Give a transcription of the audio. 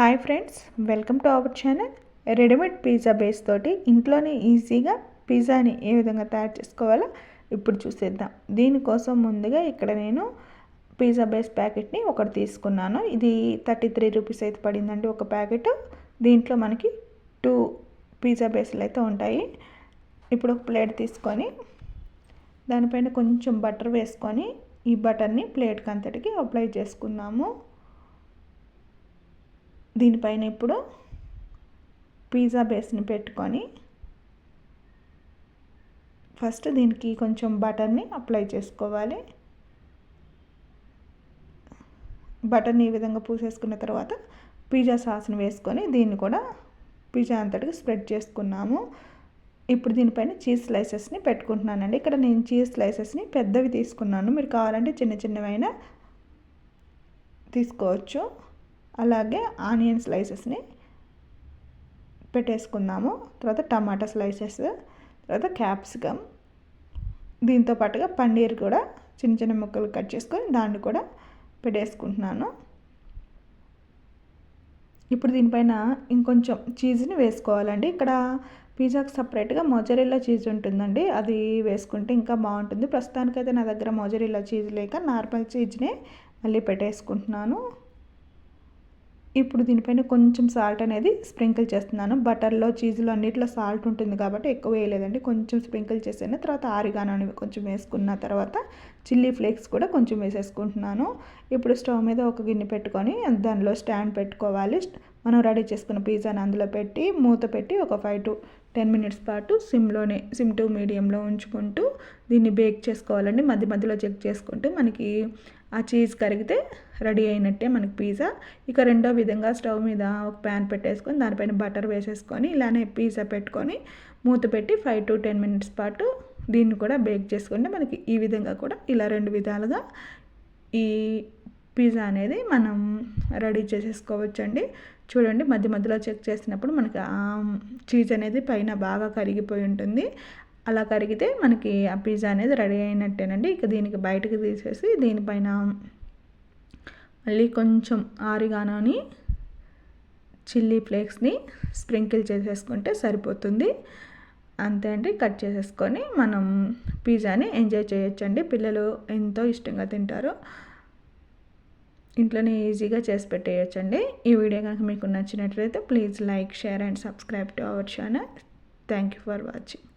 Hi friends welcome to our channel. Readymade pizza base తోటి ఇంట్లోనే ఈజీగా పిజ్జాని ఏ విధంగా తయారు చేసుకోవాలో ఇప్పుడు చూసేద్దాం. దీనికోసం ముందుగా ఇక్కడ నేను పిజ్జా బేస్ ప్యాకెట్ని ఒకటి తీసుకున్నాను. ఇది థర్టీ త్రీ రూపీస్ అయితే పడిందండి ఒక ప్యాకెట్. దీంట్లో మనకి టూ పిజ్జా బేస్లు అయితే ఉంటాయి. ఇప్పుడు ఒక ప్లేట్ తీసుకొని దానిపైన కొంచెం బటర్ వేసుకొని ఈ బటర్ని ప్లేట్కి అంతటికి అప్లై చేసుకున్నాము. దీనిపైన ఇప్పుడు పిజ్జా బేస్ని పెట్టుకొని ఫస్ట్ దీనికి కొంచెం బటర్ని అప్లై చేసుకోవాలి. బటర్ని ఈ విధంగా పూసేసుకున్న తర్వాత పిజ్జా సాస్ని వేసుకొని దీన్ని కూడా పిజ్జా అంతటికి స్ప్రెడ్ చేసుకున్నాము. ఇప్పుడు దీనిపైన చీజ్ స్లైసెస్ని పెట్టుకుంటున్నానండి. ఇక్కడ నేను చీజ్ స్లైసెస్ని పెద్దవి తీసుకున్నాను. మీరు కావాలంటే చిన్న చిన్నవైనా తీసుకోవచ్చు. అలాగే ఆనియన్ స్లైసెస్ని పెట్టేసుకున్నాము తర్వాత టమాటా స్లైసెస్ తర్వాత క్యాప్సికమ్ దీంతో పాటుగా పన్నీర్ కూడా చిన్న చిన్న ముక్కలు కట్ చేసుకొని దాన్ని కూడా పెట్టేసుకుంటున్నాను. ఇప్పుడు దీనిపైన ఇంకొంచెం చీజ్ని వేసుకోవాలండి. ఇక్కడ పిజ్జాకి సపరేట్గా మొజరిల్లా చీజ్ ఉంటుందండి. అది వేసుకుంటే ఇంకా బాగుంటుంది. ప్రస్తుతానికైతే నా దగ్గర మొజరిల్లా చీజ్ లేక నార్మల్ చీజ్నే మళ్ళీ పెట్టేసుకుంటున్నాను. ఇప్పుడు దీనిపైన కొంచెం సాల్ట్ అనేది స్ప్రింకిల్ చేస్తున్నాను. బటర్లో చీజ్లో అన్నిట్లో సాల్ట్ ఉంటుంది కాబట్టి ఎక్కువ వేయలేదండి. కొంచెం స్ప్రింకిల్ చేసాను తర్వాత ఆరిగాను అనేవి కొంచెం వేసుకున్న తర్వాత చిల్లీ ఫ్లేక్స్ కూడా కొంచెం వేసేసుకుంటున్నాను. ఇప్పుడు స్టవ్ మీద ఒక గిన్నె పెట్టుకొని దానిలో స్టాండ్ పెట్టుకోవాలి. మనం రెడీ చేసుకున్న పిజ్జాని అందులో పెట్టి మూత పెట్టి ఒక ఫైవ్ టు టెన్ మినిట్స్ పాటు సిమ్లోనే సిమ్ టు మీడియంలో ఉంచుకుంటూ దీన్ని బేక్ చేసుకోవాలండి. మధ్య మధ్యలో చెక్ చేసుకుంటూ మనకి ఆ చీజ్ కరిగితే రెడీ అయినట్టే మనకి పిజ్జా. ఇక రెండో విధంగా స్టవ్ మీద ఒక ప్యాన్ పెట్టేసుకొని దానిపైన బటర్ వేసేసుకొని ఇలానే పిజ్జా పెట్టుకొని మూత పెట్టి ఫైవ్ టు టెన్ మినిట్స్ పాటు దీన్ని కూడా బేక్ చేసుకుంటే మనకి ఈ విధంగా కూడా ఇలా రెండు విధాలుగా ఈ పిజ్జా అనేది మనం రెడీ చేసేసుకోవచ్చండి. చూడండి మధ్య మధ్యలో చెక్ చేసినప్పుడు మనకి చీజ్ అనేది పైన బాగా కరిగిపోయి ఉంటుంది. అలా కరిగితే మనకి ఆ పిజ్జా అనేది రెడీ అయినట్టేనండి. ఇక దీనికి బయటకు తీసేసి దీనిపైన మళ్ళీ కొంచెం ఆరిగానోని చిల్లీ ఫ్లేక్స్ని స్ప్రింకిల్ చేసేసుకుంటే సరిపోతుంది. అంతే అండి కట్ చేసేసుకొని మనం పిజ్జాని ఎంజాయ్ చేయొచ్చండి. పిల్లలు ఎంతో ఇష్టంగా తింటారు. ఇంట్లోనే ఈజీగా చేసి పెట్టేయచ్చండి. ఈ వీడియో కనుక మీకు నచ్చినట్లయితే please like share and subscribe to our channel. Thank you for watching.